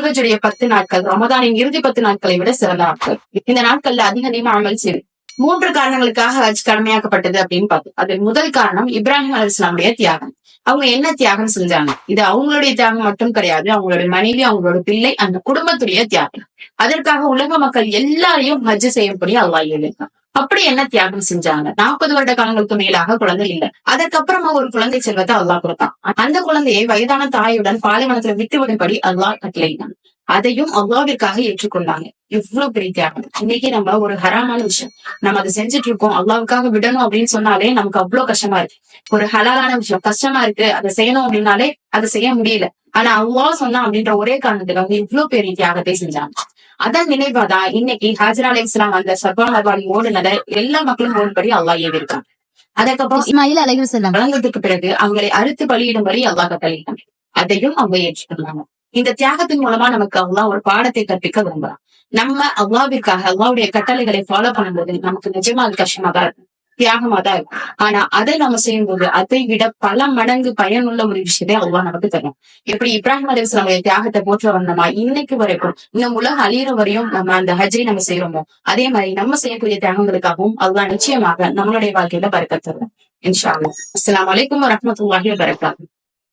துல்கஜுடைய பத்து நாட்கள் ரமதானின் இறுதி பத்து நாட்களை விட சிறந்த நாட்கள் இந்த நாட்கள்ல அதிக அதிகமா அமல் செய்யும் மூன்று காரணங்களுக்காக ஹஜ் கடமையாக்கப்பட்டது அப்படின்னு பார்த்தோம் அது முதல் காரணம் இப்ராஹிம் அலி இஸ்லாமுடைய தியாகம். அவங்க என்ன தியாகம் செஞ்சாங்க இது அவங்களுடைய தியாகம் மட்டும் கிடையாது அவங்களுடைய மனைவி அவங்களோட பிள்ளை அந்த குடும்பத்துடைய தியாகம். அதற்காக உலக மக்கள் எல்லாரையும் ஹஜ் செய்யும்படி அல்லாஹ் எழுதியிருக்கான். அப்படி என்ன தியாகம் செஞ்சாங்க? நாற்பது வருட காலங்களுக்கு மேலாக குழந்தை இல்லை. அதற்கப்புறமா ஒரு குழந்தை செல்வத்தை அல்லாஹ் கொடுத்தான். அந்த குழந்தையை வயதான தாயுடன் பாலைவனத்துல விட்டுவிடும்படி அல்லாஹ் கட்டளையிட்டான். அதையும் அல்லாவிற்காக ஏற்றுக்கொண்டாங்க. இவ்வளவு பெரிய தியாகம். இன்னைக்கு நம்ம ஒரு ஹராமான விஷயம். நம்ம அதை செஞ்சுட்டு இருக்கோம் அல்லாவுக்காக விடணும் அப்படின்னு சொன்னாலே நமக்கு அவ்வளவு கஷ்டமா இருக்கு. ஒரு ஹலாலான விஷயம். கஷ்டமா இருக்கு. அதை செய்யணும் அப்படின்னாலே அதை செய்ய முடியல. ஆனா அல்லாஹ் சொன்னா அப்படின்ற ஒரே காரணத்துக்கு வந்து இவ்வளவு பெரிய தியாகத்தை செஞ்சாங்க. அதன் நினைவாதான் இன்னைக்கு ஹாஜர் அலை இஸ்லாம் அந்த சர்பான் அர்பாடி ஓடுனதை எல்லா மக்களும் ஓடுபடி அல்லாஹ் ஏவிருக்காங்க அதுக்கப்புறம் இஸ்மாயில் அலைஹி வஸல்லம். வழங்குறதுக்கு பிறகு அவங்களை அறுத்து பலியிடும்படி அல்லாஹ் கட்டளையிட்டாங்க அதையும் அவங்க ஏற்றுக்கொண்டாங்க இந்த தியாகத்தின் மூலமா நமக்கு அல்லாஹ் ஒரு பாடத்தை கற்பிக்க விரும்புறான். நம்ம அல்லாவிற்காக அல்லாவுடைய கட்டளைகளை ஃபாலோ பண்ணும்போது நமக்கு நிஜமா அது கஷ்டமா தான் இருக்கும். தியாகமா தான் இருக்கும் ஆனா அதை நம்ம செய்யும்போது அதை விட பல மடங்கு பயனுள்ள ஒரு விஷயத்தை அவ்வளவு நமக்கு தரும். எப்படி இப்ராஹிம் அலிஸ்லாமுடைய தியாகத்தை போற்ற வந்தோமா? இன்னைக்கு வரைக்கும் இந்த உலகம் அழியிற வரையும் நம்ம அந்த ஹஜ்ஜை நம்ம செய்யறோமோ அதே மாதிரி நம்ம செய்யக்கூடிய தியாகங்களுக்காகவும் அதுதான் நிச்சயமாக நம்மளுடைய வாழ்க்கையில பறக்க தரும். இன்ஷா அல்லாஹ். அஸ்ஸலாமு அலைக்கும் வரஹ்மத்துல்லாஹி வபரகாத்துஹு.